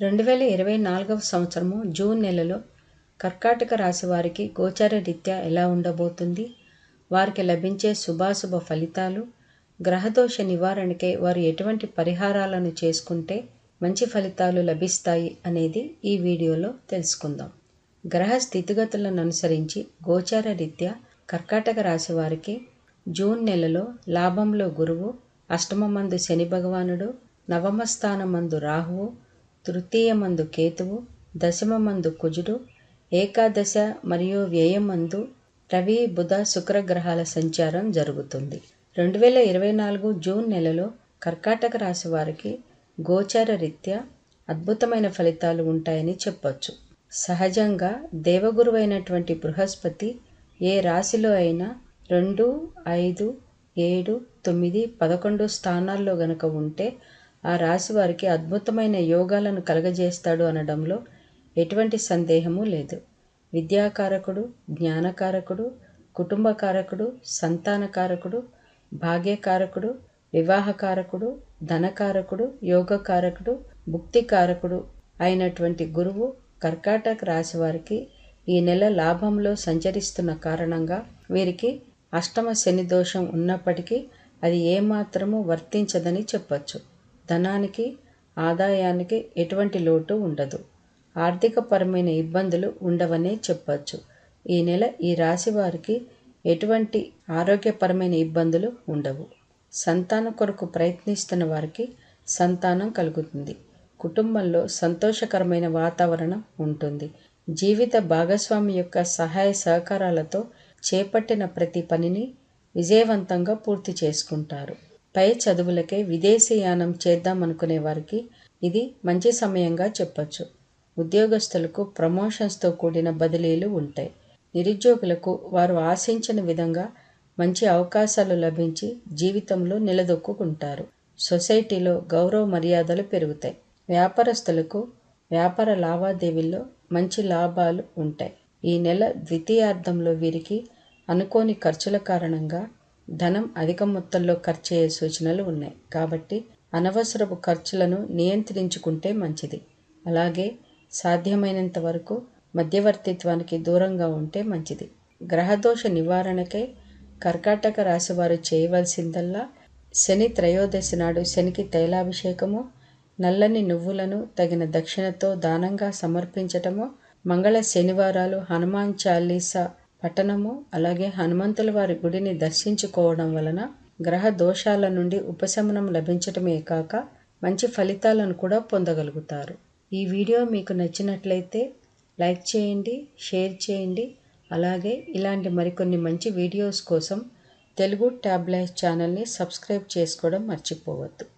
రెండు వేల ఇరవై నాలుగవ సంవత్సరము జూన్ నెలలో కర్కాటక రాశి వారికి గోచార రీత్యా ఎలా ఉండబోతుంది? వారికి లభించే శుభాశుభ ఫలితాలు గ్రహదోష నివారణకై వారు ఎటువంటి పరిహారాలను చేసుకుంటే మంచి ఫలితాలు లభిస్తాయి అనేది ఈ వీడియోలో తెలుసుకుందాం. గ్రహ స్థితిగతులను అనుసరించి గోచార రీత్యా కర్కాటక రాశి వారికి జూన్ నెలలో లాభంలో గురువు అష్టమమందు శని భగవానుడు నవమ స్థానమందు రాహువు తృతీయమందు కేతువు దశమమందు కుజుడు ఏకాదశ మరియు వ్యయమందు రవి బుధ శుక్ర గ్రహాల సంచారం జరుగుతుంది. రెండు వేల ఇరవై నాలుగు జూన్ నెలలో కర్కాటక రాశి వారికి గోచార రీత్యా అద్భుతమైన ఫలితాలు ఉంటాయని చెప్పొచ్చు. సహజంగా దేవగురువైనటువంటి బృహస్పతి ఏ రాశిలో అయినా రెండు ఐదు ఏడు తొమ్మిది పదకొండు స్థానాల్లో గనక ఉంటే ఆ రాశి వారికి అద్భుతమైన యోగాలను కలగజేస్తాడు అనడంలో ఎటువంటి సందేహము లేదు. విద్యాకారకుడు జ్ఞానకారకుడు కుటుంబకారకుడు సంతానకారకుడు భాగ్యకారకుడు వివాహకారకుడు ధనకారకుడు యోగకారకుడు భుక్తికారకుడు అయినటువంటి గురువు కర్కాటక రాశి వారికి ఈ నెల లాభంలో సంచరిస్తున్న కారణంగా వీరికి అష్టమ శని దోషం ఉన్నప్పటికీ అది ఏమాత్రము వర్తించదని చెప్పచ్చు. ధనానికి ఆదాయానికి ఎటువంటి లోటు ఉండదు. ఆర్థికపరమైన ఇబ్బందులు ఉండవనే చెప్పచ్చు. ఈ నెల ఈ రాశి వారికి ఎటువంటి ఆరోగ్యపరమైన ఇబ్బందులు ఉండవు. సంతానం కొరకు ప్రయత్నిస్తున్న వారికి సంతానం కలుగుతుంది. కుటుంబంలో సంతోషకరమైన వాతావరణం ఉంటుంది. జీవిత భాగస్వామి యొక్క సహాయ సహకారాలతో చేపట్టిన ప్రతి పనిని విజయవంతంగా పూర్తి చేసుకుంటారు. పై చదువులకే విదేశీయానం చేద్దామనుకునే వారికి ఇది మంచి సమయంగా చెప్పచ్చు. ఉద్యోగస్తులకు ప్రమోషన్స్తో కూడిన బదిలీలు ఉంటాయి. నిరుద్యోగులకు వారు ఆశించిన విధంగా మంచి అవకాశాలు లభించి జీవితంలో నిలదొక్కుంటారు సొసైటీలో గౌరవ మర్యాదలు పెరుగుతాయి. వ్యాపారస్తులకు వ్యాపార లావాదేవీల్లో మంచి లాభాలు ఉంటాయి. ఈ నెల ద్వితీయార్థంలో వీరికి అనుకోని ఖర్చుల కారణంగా ధనం అధిక మొత్తంలో ఖర్చు అయ్యే సూచనలు ఉన్నాయి. కాబట్టి అనవసరపు ఖర్చులను నియంత్రించుకుంటే మంచిది. అలాగే సాధ్యమైనంత వరకు మధ్యవర్తిత్వానికి దూరంగా ఉంటే మంచిది. గ్రహదోష నివారణకై కర్కాటక రాశి వారు చేయవలసిందల్లా శని త్రయోదశి నాడు శనికి తైలాభిషేకము నల్లని నువ్వులను తగిన దక్షిణతో దానంగా సమర్పించటము మంగళ శనివారాలు హనుమాన్ చాలీసా పఠనము అలాగే హనుమంతుల వారి గుడిని దర్శించుకోవడం వలన గ్రహ దోషాల నుండి ఉపశమనం లభించటమే కాక మంచి ఫలితాలను కూడా పొందగలుగుతారు. ఈ వీడియో మీకు నచ్చినట్లయితే లైక్ చేయండి షేర్ చేయండి అలాగే ఇలాంటి మరికొన్ని మంచి వీడియోస్ కోసం తెలుగు ట్యాబ్లెట్ ఛానల్ని సబ్స్క్రైబ్ చేసుకోవడం మర్చిపోవద్దు.